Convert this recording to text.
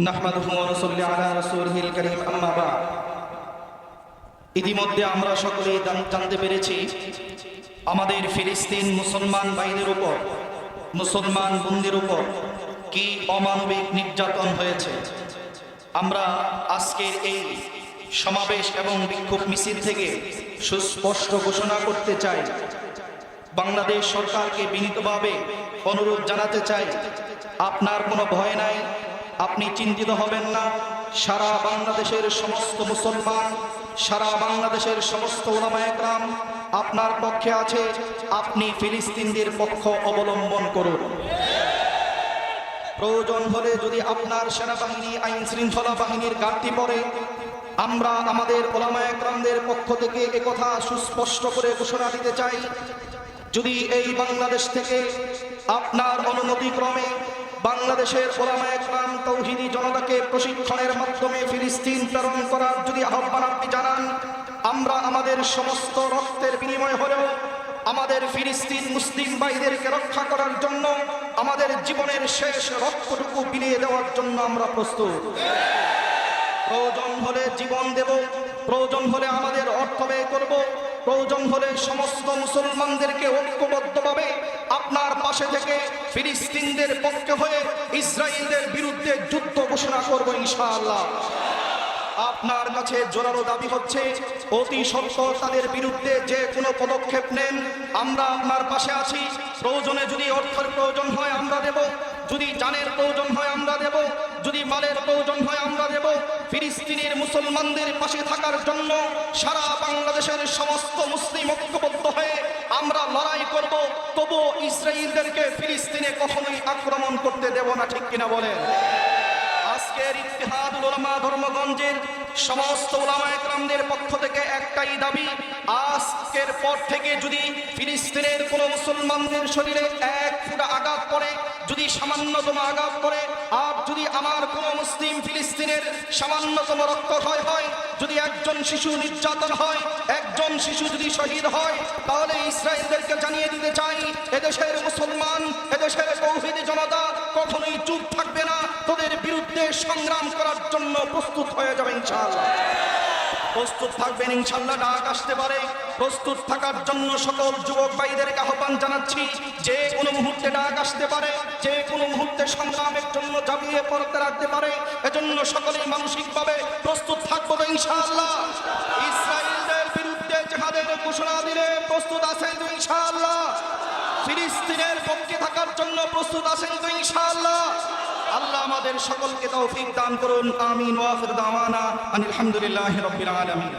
নাহমাদুহু ওয়া ইতিমধ্যে আমরা সকলেই জান- জানতে পেরেছি, আমাদের ফিলিস্তিন মুসলমান ভাইদের উপর, মুসলমান বন্দির উপর কি অমানবিক নির্যাতন হয়েছে। আমরা আজকের এই সমাবেশ এবং বিক্ষোভ মিছিল থেকে সুস্পষ্ট ঘোষণা করতে চাই। বাংলাদেশ সরকারকে বিনীতভাবে অনুরোধ জানাতে চাই, আপনার কোনো ভয় নাই আপনি চিন্তিত হবেন না। সারা বাংলাদেশের সমস্ত মুসলমান, সারা বাংলাদেশের সমস্ত ওলামায়করাম আপনার পক্ষে আছে। আপনি ফিলিস্তিনদের পক্ষ অবলম্বন করুন। প্রয়োজন হলে যদি আপনার সেনাবাহিনী, আইন শৃঙ্খলা বাহিনীর ঘাটতি পড়ে, আমরা আমাদের ওলামায় একরামদের পক্ষ থেকে একথা সুস্পষ্ট করে ঘোষণা দিতে চাই। যদি এই বাংলাদেশ থেকে আপনার অনুমতিক্রমে বাংলাদেশের ওলামা একরাম তৌহিদি জনতাকে প্রশিক্ষণের মাধ্যমে ফিলিস্তিন প্রেরণ করার যদি আহ্বান আপনি জানান, আমরা আমাদের সমস্ত রক্তের বিনিময় হলেও আমাদের ফিলিস্তিন মুসলিম ভাইদেরকে রক্ষা করার জন্য, আমাদের জীবনের শেষ রক্তটুকু বিলিয়ে দেওয়ার জন্য আমরা প্রস্তুত। প্রয়োজন হলে জীবন দেব, প্রয়োজন হলে আমাদের অর্থ ব্যয় করব প্রয়োজন হলে সমস্ত মুসলমানদেরকে ঐক্যবদ্ধভাবে আপনার পাশে থেকে ফিলিস্তিনদের পক্ষে হয়ে ইসরায়েলদের বিরুদ্ধে যুদ্ধ ঘোষণা করব ইনশাআল্লাহ। আপনার কাছে জোরালো দাবি হচ্ছে, অতি সত্তর তাদের বিরুদ্ধে যে কোনো পদক্ষেপ নেন, আমরা আপনার পাশে আছি। প্রয়োজনে যদি অর্থের প্রয়োজন হয়, আমরা দেব। যদি জানের প্রয়োজন হয়, আমরা দেব যদি মালের প্রয়োজন হয় আমরা দেব ফিলিস্তিনের মুসলমানদের পাশে থাকার জন্য সারা বাংলাদেশের সমস্ত মুসলিম ঐক্যবদ্ধ হয়ে আমরা লড়াই করব। তবু ইসরায়েলদেরকে ফিলিস্তিনে কখনোই আক্রমণ করতে দেব না, ঠিক কিনা বলেন? আজকের ইতিহাদ ধর্মগঞ্জের সমস্ত উলামা একরামদের পক্ষ থেকে একটাই দাবি, আজকের পর থেকে যদি ফিলিস্তিনের কোন মুসলমানদের শরীরে এক ফুটা আঘাত পড়ে, যদি সামান্যতম আঘাত করে আর যদি আমার কোন মুসলিম ফিলিস্তিনের সামান্যতম রক্তক্ষয় হয়, যদি একজন শিশু নির্যাতন হয়, একজন শিশু যদি শহীদ হয়, তাহলে ইসরায়েলদেরকে জানিয়ে দিতে চাই এদেশের মুসলমান এদেশের তৌহিদি জনতা কখনোই চুপ থাকবে না তোদের সংগ্রাম করার জন্য প্রস্তুত হয়ে যাবে ইনশাআল্লাহ। প্রস্তুত থাকবেন ইনশাল্লাহ ডাক আসতে পারে। প্রস্তুত থাকার জন্য সকল যুবক ভাইদেরকে আহ্বান জানাচ্ছি, যে কোনো মুহূর্তে ডাক আসতে পারে, যে কোনো মুহূর্তে সংগ্রামের জন্য জাবিয়ে পড়তে রাখতে পারে। এজন্য সকলেই মানসিকভাবে প্রস্তুত থাকব ইনশাআল্লাহ। ইসরায়েলদের বিরুদ্ধে জেহাদের ঘোষণা দিলে প্রস্তুত আছেন তো ইনশাআল্লাহ। ফিলিস্তিনের পক্ষে থাকার জন্য প্রস্তুত আছেন তো ইনশাআল্লাহ। আল্লাহ আমাদের সকলকে তৌফিক দান করুন আমিন ওয়াফির দাওয়ানা আলহামদুলিল্লাহি রাব্বিল আলামিন।